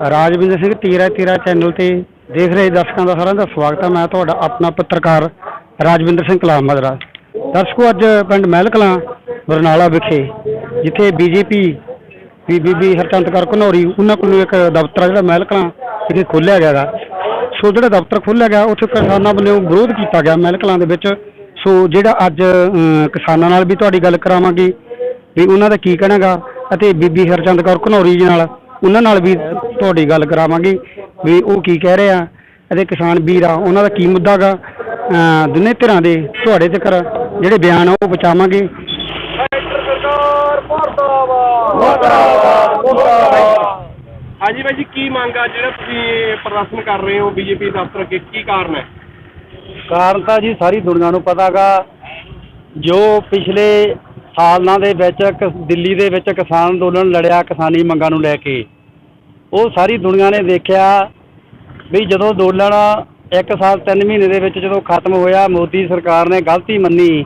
ਰਾਜਵਿੰਦਰ ਸਿੰਘ ਤੀਰਾ ਤੀਰਾ ਚੈਨਲ ਤੇ ਦੇਖ ਰਹੇ ਦਰਸ਼ਕਾਂ ਦਾ ਸਾਰਿਆਂ ਦਾ ਸਵਾਗਤ ਹੈ। ਮੈਂ ਤੁਹਾਡਾ ਆਪਣਾ ਪੱਤਰਕਾਰ ਰਾਜਵਿੰਦਰ ਸਿੰਘ ਕਲਾਮ ਮਦਰਾ। ਦਰਸ਼ਕੋ, ਅੱਜ ਪਿੰਡ ਮਹਿਲ ਕਲਾਂ ਬਰਨਾਲਾ ਵਿਖੇ, ਜਿੱਥੇ ਬੀਜੇਪੀ ਵੀ ਬੀਬੀ ਹਰਚੰਦ ਕੌਰ ਘਨੌਰੀ, ਉਹਨਾਂ ਕੋਲੋਂ ਇੱਕ ਦਫ਼ਤਰ ਆ ਜਿਹੜਾ ਮਹਿਲ ਕਲਾਂ ਵਿਖੇ ਖੋਲ੍ਹਿਆ ਗਿਆ ਗਾ ਸੋ ਜਿਹੜਾ ਦਫ਼ਤਰ ਖੋਲ੍ਹਿਆ ਗਿਆ, ਉੱਥੇ ਕਿਸਾਨਾਂ ਵੱਲੋਂ ਵਿਰੋਧ ਕੀਤਾ ਗਿਆ ਮਹਿਲ ਕਲਾਂ ਦੇ ਵਿੱਚ। ਸੋ ਜਿਹੜਾ ਅੱਜ ਕਿਸਾਨਾਂ ਨਾਲ ਵੀ ਤੁਹਾਡੀ ਗੱਲ ਕਰਾਵਾਂਗੇ, ਵੀ ਉਹਨਾਂ ਦਾ ਕੀ ਕਹਿਣਾ ਗਾ ਅਤੇ ਬੀਬੀ ਹਰਚੰਦ ਕੌਰ ਘਨੌਰੀ ਜੀ ਨਾਲ ਉਹਨਾਂ ਨਾਲ ਵੀ ਤੁਹਾਡੀ ਗੱਲ ਕਰਾਵਾਂਗੇ ਵੀ ਉਹ ਕੀ ਕਹਿ ਰਹੇ ਆ ਅਤੇ ਕਿਸਾਨ ਵੀਰ ਆ ਉਹਨਾਂ ਦਾ ਕੀ ਮੁੱਦਾ ਗਾ? ਅਮ, ਦੋਨੇ ਧਿਰਾਂ ਦੇ ਤੁਹਾਡੇ ਤੱਕ ਜਿਹੜੇ ਬਿਆਨ ਆ ਉਹ ਪਹੁੰਚਾਵਾਂਗੇ। ਹਾਂਜੀ ਬਾਈ ਜੀ ਕੀ ਮੰਗ ਆ ਜਿਹੜਾ ਤੁਸੀਂ ਪ੍ਰਦਰਸ਼ਨ ਕਰ ਰਹੇ ਹੋ ਬੀਜੇਪੀ ਦਫ਼ਤਰ ਅੱਗੇ? ਕੀ ਕਾਰਨ ਹੈ? ਕਾਰਨ ਤਾਂ ਜੀ ਸਾਰੀ ਦੁਨੀਆ ਨੂੰ ਪਤਾਗਾ ਜੋ ਪਿਛਲੇ ਸਾਲਾਂ ਦੇ ਵਿੱਚ ਕ- ਦਿੱਲੀ ਦੇ ਵਿੱਚ ਕਿਸਾਨ ਅੰਦੋਲਨ ਲੜਿਆ ਕਿਸਾਨੀ ਮੰਗਾਂ ਨੂੰ ਲੈ ਕੇ। ਉਹ ਸਾਰੀ ਦੁਨੀਆ ਨੇ ਦੇਖਿਆ ਵੀ ਜਦੋਂ ਅੰਦੋਲਨ ਇੱਕ ਸਾਲ ਤਿੰਨ ਮਹੀਨੇ ਦੇ ਵਿੱਚ ਜਦੋਂ ਖਤਮ ਹੋਇਆ, ਮੋਦੀ ਸਰਕਾਰ ਨੇ ਗਲਤੀ ਮੰਨੀ।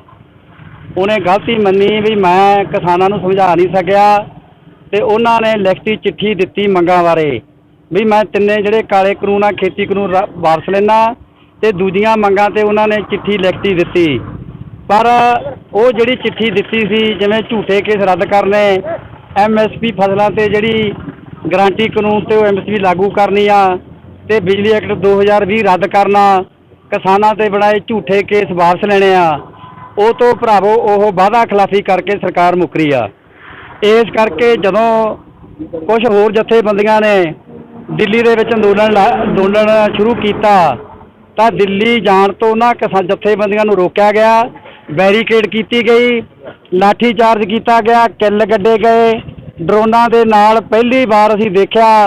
ਉਹਨੇ ਗਲਤੀ ਮੰਨੀ ਵੀ ਮੈਂ ਕਿਸਾਨਾਂ ਨੂੰ ਸਮਝਾ ਨਹੀਂ ਸਕਿਆ ਤੇ ਉਹਨਾਂ ਨੇ ਲਿਖਤੀ ਚਿੱਠੀ ਦਿੱਤੀ ਮੰਗਾਂ ਬਾਰੇ ਵੀ ਮੈਂ ਤਿੰਨੇ ਜਿਹੜੇ ਕਾਲੇ ਕਾਨੂੰਨ ਆ, ਖੇਤੀ ਕਾਨੂੰਨ ਰਾ- ਵਾਪਸ ਲੈਣਾ ਤੇ ਦੂਜੀਆਂ ਮੰਗਾਂ ਤੇ ਉਹਨਾਂ ਨੇ ਚਿੱਠੀ ਲਿਖਤੀ ਦਿੱਤੀ। ਪਰ ਉਹ ਜਿਹੜੀ ਚਿੱਠੀ ਦਿੱਤੀ ਸੀ, ਜਿਵੇਂ ਝੂਠੇ ਕੇਸ ਰੱਦ ਕਰਨੇ ਐਮਐਸਪੀ ਫਸਲਾਂ ਤੇ ਜਿਹੜੀ ਗਰੰਟੀ ਕਾਨੂੰਨ ਤੇ ਉਹ ਐਮਐਸਪੀ ਲਾਗੂ ਕਰਨੀ ਆ ਤੇ ਬਿਜਲੀ ਐਕਟ 2020 ਰੱਦ ਕਰਨਾ, ਕਿਸਾਨਾਂ ਤੇ ਬਣਾਏ ਝੂਠੇ ਕੇਸ ਵਾਪਸ ਲੈਣੇ ਆ। ਉਹ ਤੋਂ ਭਰਾਵੋ, ਉਹ ਵਾਅਦਾ ਖਿਲਾਫੀ ਕਰਕੇ ਸਰਕਾਰ ਮੁੱਕਰੀ ਆ। ਇਸ ਕਰਕੇ ਜਦੋਂ ਕੁਝ ਹੋਰ ਜਥੇਬੰਦੀਆਂ ਨੇ ਦਿੱਲੀ ਦੇ ਵਿੱਚ ਅੰਦੋਲਨ ਲਾ- ਅੰਦੋਲਨ ਸ਼ੁਰੂ ਕੀਤਾ, ਤਾਂ ਦਿੱਲੀ ਜਾਣ ਤੋਂ ਉਹਨਾਂ ਕਿਸਾਨ, ਜਥੇਬੰਦੀਆਂ ਨੂੰ ਰੋਕਿਆ ਗਿਆ, ਬੈਰੀਕੇਡ ਕੀਤੀ ਗਈ ਲਾਠੀ ਚਾਰਜ ਕੀਤਾ ਗਿਆ, ਕਿੱਲ ਗੱਡੇ ਗਏ ਡਰੋਨਾਂ ਦੇ ਨਾਲ ਪਹਿਲੀ ਵਾਰ ਅਸੀਂ ਦੇਖਿਆ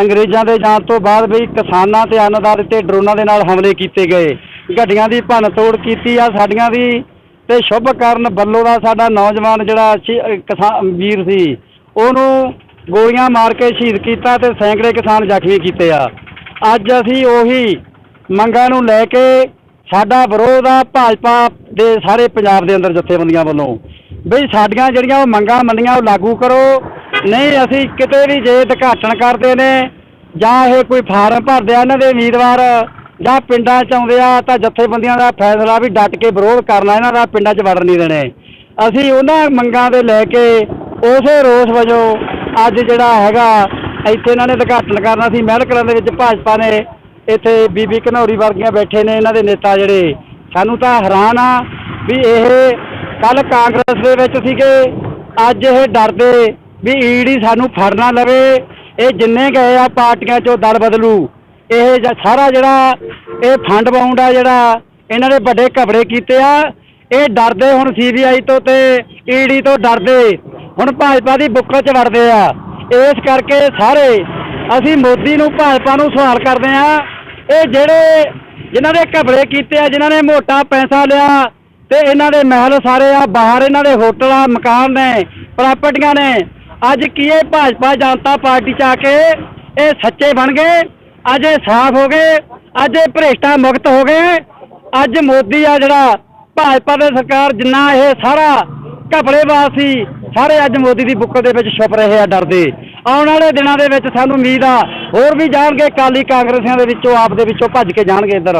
ਅੰਗਰੇਜ਼ਾਂ ਦੇ ਜਾਣ ਤੋਂ ਬਾਅਦ ਵੀ ਕਿਸਾਨਾਂ ਤੇ ਅੰਨਦਾਰ ਤੇ ਡਰੋਨਾਂ ਦੇ ਨਾਲ ਹਮਲੇ ਕੀਤੇ ਗਏ। ਗੱਡੀਆਂ ਦੀ ਭੰਨ ਤੋੜ ਕੀਤੀ ਆ, ਸਾਡੀਆਂ ਦੀ ਤੇ ਸ਼ੁਭ ਕਰਨ ਬੱਲੋ ਦਾ ਸਾਡਾ ਨੌਜਵਾਨ ਜਿਹੜਾ ਸ਼ੀ- ਕਿਸਾਨ ਵੀਰ ਸੀ, ਉਹਨੂੰ ਗੋਲੀਆਂ ਮਾਰ ਕੇ ਸ਼ਹੀਦ ਕੀਤਾ ਤੇ ਸੈਂਕੜੇ ਕਿਸਾਨ ਜ਼ਖਮੀ ਕੀਤੇ ਆ। ਅੱਜ ਅਸੀਂ ਉਹੀ ਮੰਗਾਂ ਨੂੰ ਲੈ ਕੇ ਸਾਡਾ ਵਿਰੋਧ ਆ, ਭਾਜਪਾ ਦੇ ਸਾਰੇ ਪੰਜਾਬ ਦੇ ਅੰਦਰ ਜਥੇਬੰਦੀਆਂ ਵੱਲੋਂ। ਵੀ ਸਾਡੀਆਂ ਜਿਹੜੀਆਂ ਉਹ ਮੰਗਾਂ ਮੰਨੀਆਂ ਉਹ ਲਾਗੂ ਕਰੋ। ਨਹੀਂ, ਅਸੀਂ ਕਿਤੇ ਵੀ ਜੇ ਉਦਘਾਟਨ ਕਰਦੇ ਨੇ ਜਾਂ ਇਹ ਕੋਈ ਫਾਰਮ ਭਰਦੇ ਆ, ਇਹਨਾਂ ਦੇ ਉਮੀਦਵਾਰ ਜਾਂ ਪਿੰਡਾਂ ਚ ਆਉਂਦੇ ਆ ਤਾਂ ਜਥੇਬੰਦੀਆਂ ਦਾ ਫੈਸਲਾ ਵੀ ਡਟ ਕੇ ਵਿਰੋਧ ਕਰਨਾ, ਇਹਨਾਂ ਦਾ ਪਿੰਡਾਂ 'ਚ ਵੜਨ ਨਹੀਂ ਦੇਣੇ। ਅਸੀਂ ਉਹਨਾਂ ਮੰਗਾਂ ਦੇ ਲੈ ਕੇ ਉਸੇ ਰੋਸ ਵਜੋਂ ਅੱਜ ਜਿਹੜਾ ਹੈਗਾ, ਇੱਥੇ ਇਹਨਾਂ ਨੇ ਉਦਘਾਟਨ ਕਰਨਾ ਸੀ। ਮਹਿਲਕਲਾਂ ਦੇ ਵਿੱਚ ਭਾਜਪਾ ਨੇ ਇੱਥੇ ਬੀਬੀ ਘਨੌਰੀ ਵਰਗੀਆਂ ਬੈਠੇ ਨੇ, ਇਹਨਾਂ ਦੇ ਨੇਤਾ ਜਿਹੜੇ। ਸਾਨੂੰ ਤਾਂ ਹੈਰਾਨ ਆ ਵੀ ਇਹ ਕੱਲ ਕਾਂਗਰਸ ਦੇ ਵਿੱਚ ਸੀਗੇ। ਅੱਜ ਇਹ ਡਰਦੇ ਵੀ ਈਡੀ ਸਾਨੂੰ ਫੜਨਾ ਲਵੇ। ਇਹ ਜਿੰਨੇ ਗਏ ਆ ਪਾਰਟੀਆਂ ਚੋਂ ਦਲ ਬਦਲੂ। ਇਹ ਸਾਰਾ ਜਿਹੜਾ ਇਹ ਫੰਡ ਬਾਉਂਡ ਆ ਜਿਹੜਾ ਇਹਨਾਂ ਨੇ ਵੱਡੇ ਘਬੜੇ ਕੀਤੇ ਆ। ਇਹ ਡਰਦੇ ਹੁਣ ਸੀਬੀਆਈ ਤੋਂ ਤੇ ਈਡੀ ਤੋਂ ਡਰਦੇ। ਹੁਣ ਭਾਜਪਾ ਦੀ ਬੁੱਕਲ 'ਚ ਵੜਦੇ ਆ। ਇਸ ਕਰਕੇ ਸਾਰੇ ਅਸੀਂ ਮੋਦੀ ਨੂੰ ਭਾਜਪਾ ਨੂੰ ਸਵਾਲ ਕਰਦੇ ਆ। ਇਹ ਜਿਹੜੇ ਜਿਨ੍ਹਾਂ ਦੇ ਘਬੜੇ ਕੀਤੇ ਆ, ਜਿਨ੍ਹਾਂ ਨੇ ਮੋਟਾ ਪੈਸਾ ਲਿਆ ਤੇ ਇਹਨਾਂ ਦੇ ਮਹਿਲ ਸਾਰੇ ਆ, ਬਾਹਰ ਇਹਨਾਂ ਦੇ ਹੋਟਲ ਆ, ਮਕਾਨ ਨੇ, ਪ੍ਰਾਪਰਟੀਆਂ ਨੇ। ਅੱਜ ਕੀ ਇਹ ਭਾਜਪਾ ਜਨਤਾ ਪਾਰਟੀ ਚ ਆ ਕੇ ਇਹ ਸੱਚੇ ਬਣ ਗਏ? ਅੱਜ ਇਹ ਸਾਫ਼ ਹੋ ਗਏ? ਅੱਜ ਇਹ ਭ੍ਰਿਸ਼ਟਾ ਮੁਕਤ ਹੋ ਗਏ? ਅੱਜ ਮੋਦੀ ਆ ਜਿਹੜਾ ਭਾਜਪਾ ਦੇ ਸਰਕਾਰ ਜਿੰਨਾ ਇਹ ਸਾਰਾ ਘਪੜੇਬਾਜ਼ ਸੀ, ਸਾਰੇ ਅੱਜ ਮੋਦੀ ਦੀ ਬੁੱਕ ਦੇ ਵਿੱਚ ਛੁਪ ਰਹੇ ਆ ਡਰਦੇ। ਆਉਣ ਵਾਲੇ ਦਿਨਾਂ ਦੇ ਵਿੱਚ ਸਾਨੂੰ ਉਮੀਦ ਆ, ਹੋਰ ਵੀ ਜਾਣਗੇ ਕਾਲੀ ਕਾਂਗਰਸੀਆਂ ਦੇ ਵਿੱਚੋਂ, ਆਪ ਦੇ ਵਿੱਚੋਂ ਭੱਜ ਕੇ ਜਾਣਗੇ ਇੱਧਰ।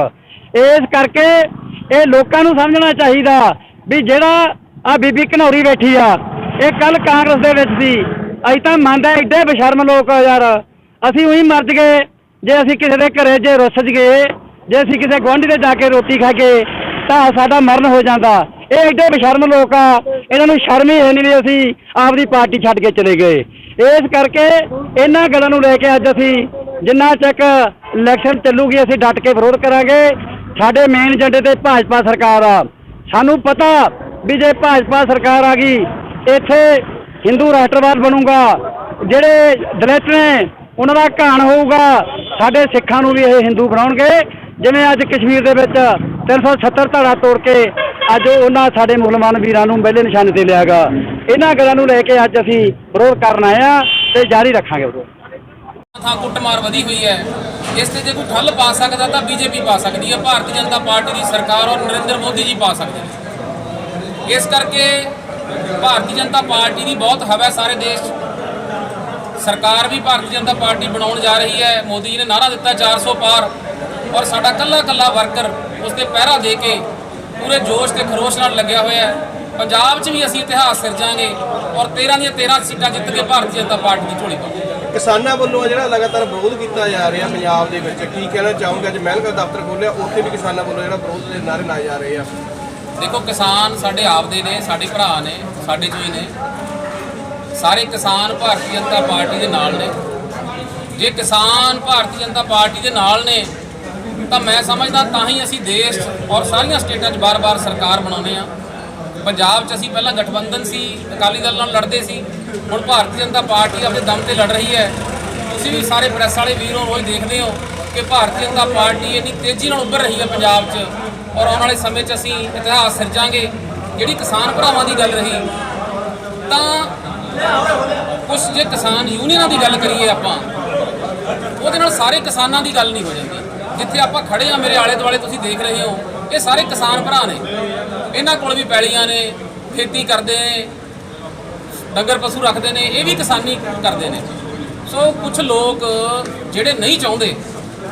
ਇਸ ਕਰਕੇ ਇਹ ਲੋਕਾਂ ਨੂੰ ਸਮਝਣਾ ਚਾਹੀਦਾ ਵੀ ਜਿਹੜਾ ਆ ਬੀਬੀ ਘਨੌਰੀ ਬੈਠੀ ਆ, ਇਹ ਕੱਲ ਕਾਂਗਰਸ ਦੇ ਵਿੱਚ ਸੀ। ਅਸੀਂ ਤਾਂ ਮੰਨਦਾ ਐਡੇ ਬਸ਼ਰਮ ਲੋਕ ਆ ਯਾਰ। ਅਸੀਂ ਉਹੀ ਮਰ ਗਏ ਜੇ ਅਸੀਂ ਕਿਸੇ ਦੇ ਘਰੇ ਜੇ ਰੁੱਸ ਗਏ ਜੇ ਅਸੀਂ ਕਿਸੇ ਗੁਆਂਢੀ ਦੇ ਜਾ ਕੇ ਰੋਟੀ ਖਾ ਕੇ, ਤਾਂ ਸਾਡਾ ਮਰਨ ਹੋ ਜਾਂਦਾ। ਇਹ ਐਡੇ ਬਸ਼ਰਮ ਲੋਕ ਆ, ਇਹਨਾਂ ਨੂੰ ਸ਼ਰਮ ਹੀ ਹੈ ਨਹੀਂ ਵੀ ਅਸੀਂ ਆਪਦੀ ਪਾਰਟੀ ਛੱਡ ਕੇ ਚਲੇ ਗਏ। ਇਸ ਕਰਕੇ ਇਹਨਾਂ ਗੱਲਾਂ ਨੂੰ ਲੈ ਕੇ ਅੱਜ ਅਸੀਂ ਜਿੰਨਾ ਚੱਕ ਇਲੈਕਸ਼ਨ ਚੱਲੂਗੀ, ਅਸੀਂ ਡਟ ਕੇ ਵਿਰੋਧ ਕਰਾਂਗੇ। ਸਾਡੇ ਮੇਨ ਏਜੰਡੇ ਤੇ ਭਾਜਪਾ ਸਰਕਾਰ ਆ। ਸਾਨੂੰ ਪਤਾ ਵੀ ਜੇ ਭਾਜਪਾ ਸਰਕਾਰ ਆ ਗਈ, ਇੱਥੇ ਹਿੰਦੂ ਰਾਸ਼ਟਰਵਾਦ ਬਣੂਗਾ। ਜਿਹੜੇ ਦਲਿਤ ਨੇ, ਉਹਨਾਂ ਦਾ ਘਾਣ ਹੋਊਗਾ। ਸਾਡੇ ਸਿੱਖਾਂ ਨੂੰ ਵੀ ਇਹ ਹਿੰਦੂ ਬਣਾਉਣਗੇ। ਜਿਵੇਂ ਅੱਜ ਕਸ਼ਮੀਰ ਦੇ ਵਿੱਚ 370 ਧਾਰਾ ਤੋੜ ਕੇ ਅੱਜ ਉਹਨਾਂ ਸਾਡੇ ਮੁਸਲਮਾਨ ਵੀਰਾਂ ਨੂੰ ਪਹਿਲੇ ਨਿਸ਼ਾਨੇ ਤੇ ਲਿਆਗਾ। ਇਹਨਾਂ ਗੱਲਾਂ ਨੂੰ ਲੈ ਕੇ ਅੱਜ ਅਸੀਂ ਵਿਰੋਧ ਕਰਨ ਆਏ ਆ ਤੇ ਜਾਰੀ ਰੱਖਾਂਗੇ ਵਿਰੋਧ। ਥਾਂ ਕੁੱਟਮਾਰ ਵਧੀ ਹੋਈ ਹੈ। ਇਸ ਤੇ ਜੇ ਕੋਈ ਠੱਲ ਪਾ ਸਕਦਾ ਤਾਂ ਬੀਜੇਪੀ ਪਾ ਸਕਦੀ ਹੈ। ਭਾਰਤੀ ਜਨਤਾ ਪਾਰਟੀ ਦੀ ਸਰਕਾਰ ਔਰ ਨਰਿੰਦਰ ਮੋਦੀ ਜੀ ਪਾ ਸਕਦੇ ਨੇ। ਇਸ ਕਰਕੇ ਭਾਰਤੀ ਜਨਤਾ ਪਾਰਟੀ ਦੀ ਬਹੁਤ ਹਵਾ ਹੈ ਸਾਰੇ ਦੇਸ਼ 'ਚ। ਸਰਕਾਰ ਵੀ ਭਾਰਤੀ ਜਨਤਾ ਪਾਰਟੀ ਬਣਾਉਣ ਜਾ ਰਹੀ ਹੈ। ਮੋਦੀ ਜੀ ਨੇ ਨਾਰਾ ਦਿੱਤਾ 400 ਪਾਰ ਔਰ ਸਾਡਾ ਕੱਲਾ ਕੱਲਾ ਵਰਕਰ ਉਸ ਤੇ ਪਹਿਰਾ ਦੇ ਕੇ ਪੂਰੇ ਜੋਸ਼ ਤੇ ਖਰੋਸ਼ ਨਾਲ ਲੱਗਿਆ ਹੋਇਆ ਹੈ। ਪੰਜਾਬ 'ਚ ਵੀ ਅਸੀਂ ਇਤਿਹਾਸ ਸਿਰਜਾਂਗੇ ਔਰ 13 ਦੀਆਂ 13 ਸੀਟਾਂ ਜਿੱਤ ਕੇ ਭਾਰਤੀ ਜਨਤਾ ਪਾਰਟੀ ਦੀ ਝੋਲੀ ਪਾਵਾਂਗੇ। ਕਿਸਾਨਾਂ ਵੱਲੋਂ ਆ ਜਿਹੜਾ ਲਗਾਤਾਰ ਵਿਰੋਧ ਕੀਤਾ ਜਾ ਰਿਹਾ ਪੰਜਾਬ ਦੇ ਵਿੱਚ, ਕੀ ਕਹਿਣਾ ਚਾਹੋਗੇ? ਅੱਜ ਮਹਿਲਗੜ੍ਹ ਦਫ਼ਤਰ ਖੋਲਿਆ ਉੱਥੇ ਵੀ ਕਿਸਾਨਾਂ ਵੱਲੋਂ ਜਿਹੜਾ ਵਿਰੋਧ ਦੇ ਨਾਅਰੇ ਲਾਏ ਜਾ ਰਹੇ ਆ। ਦੇਖੋ, ਕਿਸਾਨ ਸਾਡੇ ਆਪਦੇ ਨੇ, ਸਾਡੇ ਭਰਾ ਨੇ, ਸਾਡੇ ਜੀ ਨੇ। ਸਾਰੇ ਕਿਸਾਨ ਭਾਰਤੀ ਜਨਤਾ ਪਾਰਟੀ ਦੇ ਨਾਲ ਨੇ। ਜੇ ਕਿਸਾਨ ਭਾਰਤੀ ਜਨਤਾ ਪਾਰਟੀ ਦੇ ਨਾਲ ਨੇ, ਤਾਂ ਮੈਂ ਸਮਝਦਾ ਤਾਂ ਹੀ ਅਸੀਂ ਦੇਸ਼ ਔਰ ਸਾਰੀਆਂ ਸਟੇਟਾਂ 'ਚ ਬਾਰ-ਬਾਰ ਸਰਕਾਰ ਬਣਾਉਂਦੇ ਆ ਪੰਜਾਬ 'ਚ ਅਸੀਂ ਪਹਿਲਾਂ ਗਠਬੰਧਨ ਸੀ, ਅਕਾਲੀ ਦਲ ਨਾਲ ਲੜਦੇ ਸੀ, ਹੁਣ ਭਾਰਤੀ ਜਨਤਾ ਪਾਰਟੀ ਆਪਣੇ ਦਮ ਤੇ ਲੜ ਰਹੀ ਹੈ। ਤੁਸੀਂ ਵੀ ਸਾਰੇ ਪ੍ਰੈਸ ਵਾਲੇ ਵੀਰੋ ਰੋਜ਼ ਦੇਖਦੇ ਹੋ ਕਿ ਭਾਰਤੀ ਜਨਤਾ ਪਾਰਟੀ ਇੰਨੀ ਤੇਜ਼ੀ ਨਾਲ ਉੱਭਰ ਰਹੀ ਹੈ ਪੰਜਾਬ 'ਚ ਔਰ ਆਉਣ ਵਾਲੇ ਸਮੇਂ 'ਚ ਅਸੀਂ ਇਤਿਹਾਸ ਸਿਰਜਾਂਗੇ। ਜਿਹੜੀ ਕਿਸਾਨ ਭਰਾਵਾਂ ਦੀ ਗੱਲ ਰਹੀ, ਤਾਂ ਕੁਝ ਜੇ ਕਿਸਾਨ ਯੂਨੀਅਨਾਂ ਦੀ ਗੱਲ ਕਰੀਏ ਆਪਾਂ, ਉਹਦੇ ਨਾਲ ਸਾਰੇ ਕਿਸਾਨਾਂ ਦੀ ਗੱਲ ਨਹੀਂ ਹੋ ਜਾਂਦੀ। ਜਿੱਥੇ ਆਪਾਂ ਖੜੇ ਆ ਮੇਰੇ ਆਲੇ ਦੁਆਲੇ ਤੁਸੀਂ ਦੇਖ ਰਹੇ ਹੋ, ਇਹ ਸਾਰੇ ਕਿਸਾਨ ਭਰਾ ਨੇ। ਇਹਨਾਂ ਕੋਲ ਵੀ ਪੈਲੀਆਂ ਨੇ, ਖੇਤੀ ਕਰਦੇ ਨੇ, ਡੰਗਰ ਪਸ਼ੂ ਰੱਖਦੇ ਨੇ, ਇਹ ਵੀ ਕਿਸਾਨੀ ਕਰਦੇ ਨੇ। ਸੋ ਕੁਝ ਲੋਕ ਜਿਹੜੇ ਨਹੀਂ ਚਾਹੁੰਦੇ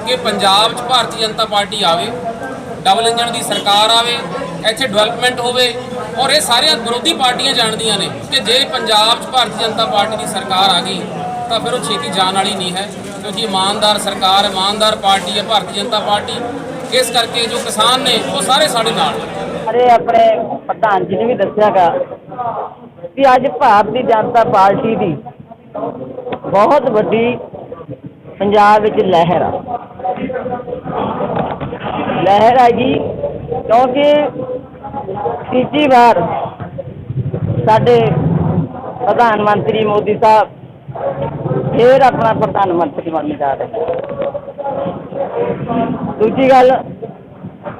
ਕਿ ਪੰਜਾਬ 'ਚ ਭਾਰਤੀ ਜਨਤਾ ਪਾਰਟੀ ਆਵੇ, ਡਬਲ ਇੰਜਨ ਦੀ ਸਰਕਾਰ ਆਵੇ, ਇੱਥੇ ਡਿਵੈਲਪਮੈਂਟ ਹੋਵੇ, ਔਰ ਇਹ ਸਾਰੀਆਂ ਵਿਰੋਧੀ ਪਾਰਟੀਆਂ ਜਾਣਦੀਆਂ ਨੇ ਕਿ ਜੇ ਪੰਜਾਬ 'ਚ ਭਾਰਤੀ ਜਨਤਾ ਪਾਰਟੀ ਦੀ ਸਰਕਾਰ ਆ ਗਈ, ਤਾਂ ਫਿਰ ਉਹ ਛੇਤੀ ਜਾਣ ਵਾਲੀ ਨਹੀਂ ਹੈ, ਕਿਉਂਕਿ ਇਮਾਨਦਾਰ ਸਰਕਾਰ, ਇਮਾਨਦਾਰ ਪਾਰਟੀ ਹੈ, ਭਾਰਤੀ ਜਨਤਾ ਪਾਰਟੀ। ਇਸ ਕਰਕੇ ਜੋ ਕਿਸਾਨ ਨੇ, ਉਹ ਸਾਰੇ ਸਾਡੇ ਨਾਲ ਨੇ। ਅਰੇ ਆਪਣੇ ਪ੍ਰਧਾਨ ਜੀ ਨੇ ਵੀ ਦੱਸਿਆਗਾ ਕਿ ਅੱਜ ਭਾਰਤੀ ਜਨਤਾ ਪਾਰਟੀ ਦੀ ਬਹੁਤ ਵੱਡੀ ਪੰਜਾਬ ਵਿੱਚ ਲਹਿਰ ਆ। ਲਹਿਰ ਆ ਜੀ ਕਿਉਂਕਿ ਤੀਜੀ ਵਾਰ ਸਾਡੇ ਪ੍ਰਧਾਨ ਮੰਤਰੀ ਮੋਦੀ ਸਾਹਿਬ ਫੇਰ ਆਪਣਾ ਪ੍ਰਧਾਨ ਮੰਤਰੀ ਬਣਨ ਜਾ ਰਹੇ ਦੂਜੀ ਗੱਲ,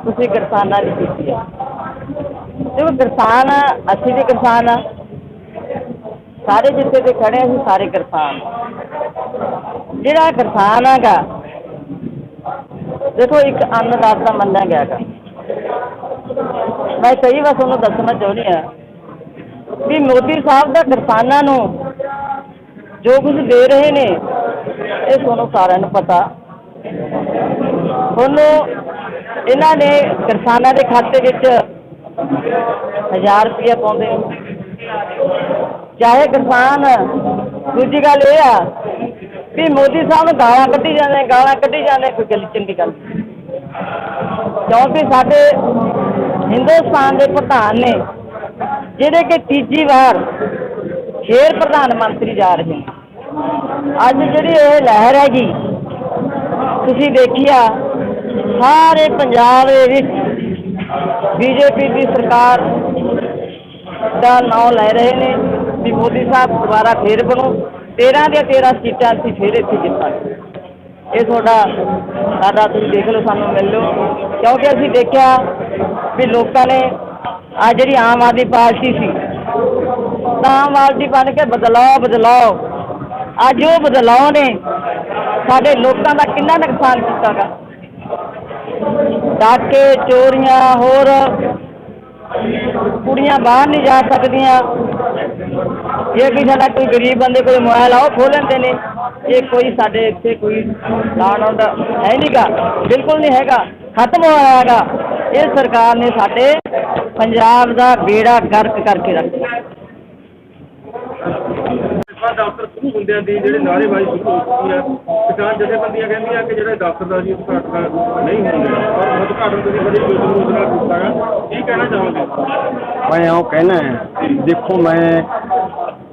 ਤੁਸੀਂ ਕਿਸਾਨਾਂ ਦੀ ਕੀਤੀ ਹੈ ਦੇਖੋ ਕਿਸਾਨ ਆ, ਅਸੀਂ ਵੀ ਕਿਸਾਨ ਆ। ਸਾਰੇ ਜਿੱਥੇ ਤੇ ਖੜੇ ਅਸੀਂ ਸਾਰੇ ਕਿਸਾਨ ਜਿਹੜਾ ਕਿਸਾਨ ਹੈਗਾ, ਦੇਖੋ ਇੱਕ ਅੰਨਦਾਤਾ ਮੰਨਿਆ ਗਿਆ ਹੈਗਾ। ਮੈਂ ਕਈ ਵਾਰ ਤੁਹਾਨੂੰ ਦੱਸਣਾ ਚਾਹੁੰਦੀ ਆ ਵੀ ਮੋਦੀ ਸਾਹਿਬ ਦਾ ਕਿਸਾਨਾਂ ਨੂੰ ਜੋ ਕੁਝ ਦੇ ਰਹੇ ਨੇ, ਇਹ ਤੁਹਾਨੂੰ ਸਾਰਿਆਂ ਨੂੰ ਪਤਾ। ਉਹਨੂੰ ਇਹਨਾਂ ਨੇ ਕਿਸਾਨਾਂ ਦੇ ਖਾਤੇ ਵਿੱਚ 1000 ਰੁਪਇਆ ਪਾਉਂਦੇ ਚਾਹੇ ਕਿਸਾਨ, ਦੂਜੀ ਗੱਲ ਇਹ ਆ ਵੀ ਮੋਦੀ ਸਾਹਿਬ ਨੂੰ ਗਾਲਾਂ ਕੱਢੀ ਜਾਂਦੇ, ਗਾਲਾਂ ਕੱਢੀ ਜਾਂਦੇ, ਕੋਈ ਗੱਲ ਚੰਗੀ ਗੱਲ ਕਿਉਂਕਿ ਸਾਡੇ ਹਿੰਦੁਸਤਾਨ ਦੇ ਪ੍ਰਧਾਨ ਨੇ, ਜਿਹੜੇ ਕਿ ਤੀਜੀ ਵਾਰ ਫੇਰ ਪ੍ਰਧਾਨ ਮੰਤਰੀ ਜਾ ਰਹੇ ਨੇ। ਅੱਜ ਜਿਹੜੀ ਇਹ ਲਹਿਰ ਹੈਗੀ, ਤੁਸੀਂ ਦੇਖਿਆ, ਸਾਰੇ ਪੰਜਾਬ ਦੇ ਵਿੱਚ ਬੀਜੇਪੀ ਦੀ ਸਰਕਾਰ ਦਾ ਨਾਮ ਲੈ ਰਹੇ ਨੇ ਵੀ ਮੋਦੀ ਸਾਹਿਬ ਦੁਬਾਰਾ ਫੇਰ ਬਣੋ। 13 ਦੀਆਂ 13 ਸੀਟਾਂ ਅਸੀਂ ਫੇਰ ਇੱਥੇ ਜਿੱਤਾਂਗੇ। ਇਹ ਤੁਹਾਡਾ ਸਾਡਾ ਤੁਸੀਂ ਦੇਖ ਲਓ, ਸਾਨੂੰ ਮਿਲ ਲਓ। ਕਿਉਂਕਿ ਅਸੀਂ ਦੇਖਿਆ ਵੀ ਲੋਕਾਂ ਨੇ ਆ ਜਿਹੜੀ ਆਮ ਆਦਮੀ ਪਾਰਟੀ ਸੀ, ਤਾਂ ਆਮ ਆਦਮੀ ਬਣ ਕੇ ਬਦਲਾਓ ਬਦਲਾਓ। ਅੱਜ ਉਹ ਬਦਲਾਓ ਨੇ, ਸਾਡੇ ਲੋਕਾਂ ਦਾ ਕਿੰਨਾ ਨੁਕਸਾਨ ਕੀਤਾਗਾ ਡਾਕੇ, ਚੋਰੀਆਂ, ਹੋਰ ਕੁੜੀਆਂ ਬਾਹਰ ਨਹੀਂ ਜਾ ਸਕਦੀਆਂ। ਜੇ ਕੋਈ ਸਾਡਾ ਕੋਈ ਗਰੀਬ ਬੰਦੇ ਕੋਲ ਮੋਬਾਈਲ ਆ, ਉਹ ਖੋਹ ਲੈਂਦੇ ਨੇ। ਇਹ ਕੋਈ ਸਾਡੇ ਇੱਥੇ ਕੋਈ ਲਾਣ ਆਉਂਦਾ ਹੈ ਨਹੀਂਗਾ, ਬਿਲਕੁਲ ਨਹੀਂ ਹੈਗਾ, ਖਤਮ ਹੋਇਆ ਹੈਗਾ। ਇਹ ਸਰਕਾਰ ਨੇ ਸਾਡੇ ਪੰਜਾਬ ਦਾ ਬੇੜਾ ਗਰਕ ਕਰਕੇ ਰੱਖਿਆ। ਦਫ਼ਤਰ ਸ਼ੁਰੂ ਹੁੰਦਿਆਂ ਦੀ ਜਿਹੜੇ ਨਾਅਰੇਬਾਜ਼ੀ ਸ਼ੁਰੂ ਹੋ ਚੁੱਕੀ ਹੈ। ਕਿਸਾਨ ਜਥੇਬੰਦੀਆਂ ਕਹਿੰਦੀਆਂ ਕਿ ਜਿਹੜੇ ਦਫ਼ਤਰ ਦਾ ਜੀ ਉਦਘਾਟਨ ਨਹੀਂ ਹੁੰਦੇ ਔਰ ਉਦਘਾਟਨ ਤੁਸੀਂ ਬੜੀ ਯੋਜਨਾ ਨਾਲ ਕੀਤਾ ਹੈ। ਕੀ ਕਹਿਣਾ ਚਾਹੋਗੇ? ਮੈਂ ਉਹ ਕਹਿਣਾ ਹੈ, ਦੇਖੋ ਮੈਂ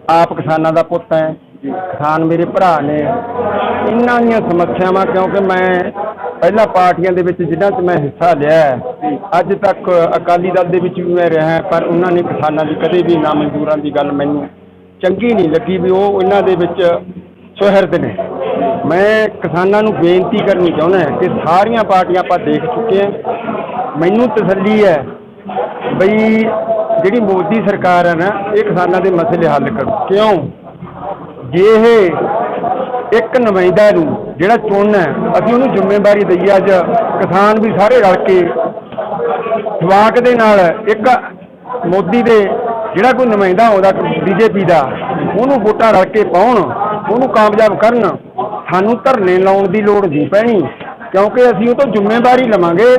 ਆਪ ਕਿਸਾਨਾਂ ਦਾ ਪੁੱਤ ਹੈ। ਕਿਸਾਨ ਮੇਰੇ ਭਰਾ ਨੇ। ਇਹਨਾਂ ਦੀਆਂ ਸਮੱਸਿਆਵਾਂ, ਕਿਉਂਕਿ ਮੈਂ ਪਹਿਲਾਂ ਪਾਰਟੀਆਂ ਦੇ ਵਿੱਚ ਜਿਨ੍ਹਾਂ 'ਚ ਮੈਂ ਹਿੱਸਾ ਲਿਆ ਅੱਜ ਤੱਕ ਅਕਾਲੀ ਦਲ ਦੇ ਵਿੱਚ ਵੀ ਮੈਂ ਰਿਹਾ ਪਰ ਉਹਨਾਂ ਨੇ ਕਿਸਾਨਾਂ ਦੀ ਕਦੇ ਵੀ ਨਾ ਮਜ਼ਦੂਰਾਂ ਦੀ ਗੱਲ ਮੈਨੂੰ ਚੰਗੀ ਨਹੀਂ ਲੱਗੀ ਵੀ ਉਹ ਇਹਨਾਂ ਦੇ ਵਿੱਚ ਸੁਹਿਰਦ ਨੇ। ਮੈਂ ਕਿਸਾਨਾਂ ਨੂੰ ਬੇਨਤੀ ਕਰਨੀ ਚਾਹੁੰਦਾ ਕਿ ਸਾਰੀਆਂ ਪਾਰਟੀਆਂ ਆਪਾਂ ਦੇਖ ਚੁੱਕੇ ਹਾਂ। ਮੈਨੂੰ ਤਸੱਲੀ ਹੈ ਬਈ ਜਿਹੜੀ ਮੋਦੀ ਸਰਕਾਰ ਹੈ ਨਾ, ਇਹ ਕਿਸਾਨਾਂ ਦੇ ਮਸਲੇ ਹੱਲ ਕਰੂ। ਕਿਉਂ? ਜੇ ਇਹ ਇੱਕ ਨੁਮਾਇੰਦਾ ਨੂੰ ਜਿਹੜਾ ਚੁਣਨਾ ਅਸੀਂ ਉਹਨੂੰ ਜ਼ਿੰਮੇਵਾਰੀ ਦਈਏ ਅੱਜ ਕਿਸਾਨ ਵੀ ਸਾਰੇ ਰਲ ਕੇ ਜਵਾਕ ਦੇ ਨਾਲ ਇੱਕ ਮੋਦੀ ਦੇ ਜਿਹੜਾ ਕੋਈ ਨੁਮਾਇੰਦਾ ਆਉਂਦਾ ਬੀਜੇਪੀ ਦਾ, ਉਹਨੂੰ ਵੋਟਾਂ ਰਲ ਕੇ ਪਾਉਣ, ਉਹਨੂੰ ਕਾਮਯਾਬ ਕਰਨ, ਸਾਨੂੰ ਧਰਨੇ ਲਾਉਣ ਦੀ ਲੋੜ ਨਹੀਂ ਪੈਣੀ, ਕਿਉਂਕਿ ਅਸੀਂ ਉਹ ਤੋਂ ਜ਼ਿੰਮੇਵਾਰੀ ਲਵਾਂਗੇ।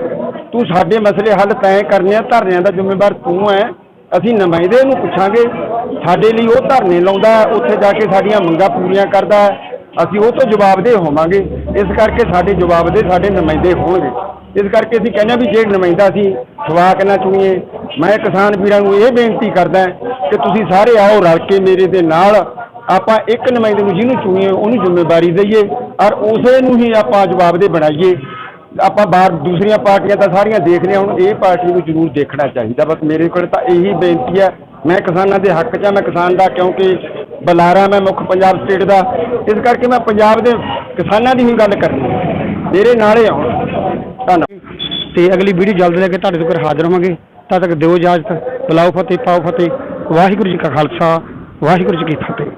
ਤੂੰ ਸਾਡੇ ਮਸਲੇ ਹੱਲ ਤੈਅ ਕਰਨੇ ਆ, ਧਰਨਿਆਂ ਦਾ ਜ਼ਿੰਮੇਵਾਰ ਤੂੰ ਹੈ ਅਸੀਂ ਨੁਮਾਇੰਦੇ ਨੂੰ ਪੁੱਛਾਂਗੇ, ਸਾਡੇ ਲਈ ਉਹ ਧਰਨੇ ਲਾਉਂਦਾ, ਉੱਥੇ ਜਾ ਕੇ ਸਾਡੀਆਂ ਮੰਗਾਂ ਪੂਰੀਆਂ ਕਰਦਾ, ਅਸੀਂ ਉਹ ਤੋਂ ਜਵਾਬਦੇਹ ਹੋਵਾਂਗੇ। ਇਸ ਕਰਕੇ ਸਾਡੇ ਜਵਾਬਦੇਹ ਸਾਡੇ ਨੁਮਾਇੰਦੇ ਹੋਣਗੇ। ਇਸ ਕਰਕੇ ਅਸੀਂ ਕਹਿੰਦੇ ਹਾਂ ਵੀ ਜੇ ਨੁਮਾਇੰਦਾ ਅਸੀਂ ਖਵਾਕ ਨਾ ਚੁਣੀਏ। ਮੈਂ ਕਿਸਾਨ ਵੀਰਾਂ ਨੂੰ ਇਹ ਬੇਨਤੀ ਕਰਦਾ ਕਿ ਤੁਸੀਂ ਸਾਰੇ ਆਓ ਰਲ ਕੇ ਮੇਰੇ ਦੇ ਨਾਲ। ਆਪਾਂ ਇੱਕ ਨੁਮਾਇੰਦੇ ਨੂੰ ਜਿਹਨੂੰ ਚੁਣੀਏ, ਉਹਨੂੰ ਜ਼ਿੰਮੇਵਾਰੀ ਦਈਏ ਔਰ ਉਸੇ ਨੂੰ ਹੀ ਆਪਾਂ ਜਵਾਬਦੇਹ ਬਣਾਈਏ। ਆਪਾਂ ਬਾਹਰ ਦੂਸਰੀਆਂ ਪਾਰਟੀਆਂ ਤਾਂ ਸਾਰੀਆਂ ਦੇਖ ਰਹੀਆਂ ਹੁਣ ਇਹ ਪਾਰਟੀ ਨੂੰ ਜ਼ਰੂਰ ਦੇਖਣਾ ਚਾਹੀਦਾ। ਬਸ ਮੇਰੇ ਕੋਲ ਤਾਂ ਇਹੀ ਬੇਨਤੀ ਹੈ, ਮੈਂ ਕਿਸਾਨਾਂ ਦੇ ਹੱਕ 'ਚ ਮੈਂ ਕਿਸਾਨ ਦਾ ਕਿਉਂਕਿ ਬੁਲਾਰਾ ਮੈਂ ਮੁੱਖ ਪੰਜਾਬ ਸਟੇਟ ਦਾ। ਇਸ ਕਰਕੇ ਮੈਂ ਪੰਜਾਬ ਦੇ ਕਿਸਾਨਾਂ ਦੀ ਹੀ ਗੱਲ ਕਰਨੀ ਮੇਰੇ ਨਾਲੇ ਆਉਣ। ਤੇ ਅਗਲੀ ਵੀਡੀਓ ਜਲਦ ਲੈ ਕੇ ਤੁਹਾਡੇ ਤੋਂ ਤੱਕ ਹਾਜ਼ਰ ਹੋਵਾਂਗੇ। ਤਦ ਤੱਕ ਦਿਓ ਇਜਾਜ਼ਤ। ਬੁਲਾਓ ਫਤਿਹ, ਪਾਓ ਫਤਿਹ। ਵਾਹਿਗੁਰੂ ਜੀ ਕਾ ਖਾਲਸਾ, ਵਾਹਿਗੁਰੂ ਜੀ ਕੀ ਫਤਿਹ।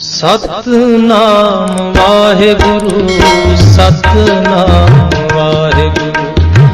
ਸਤਨਾਮ ਵਾਹਿਗੁਰੂ, ਸਤਨਾਮ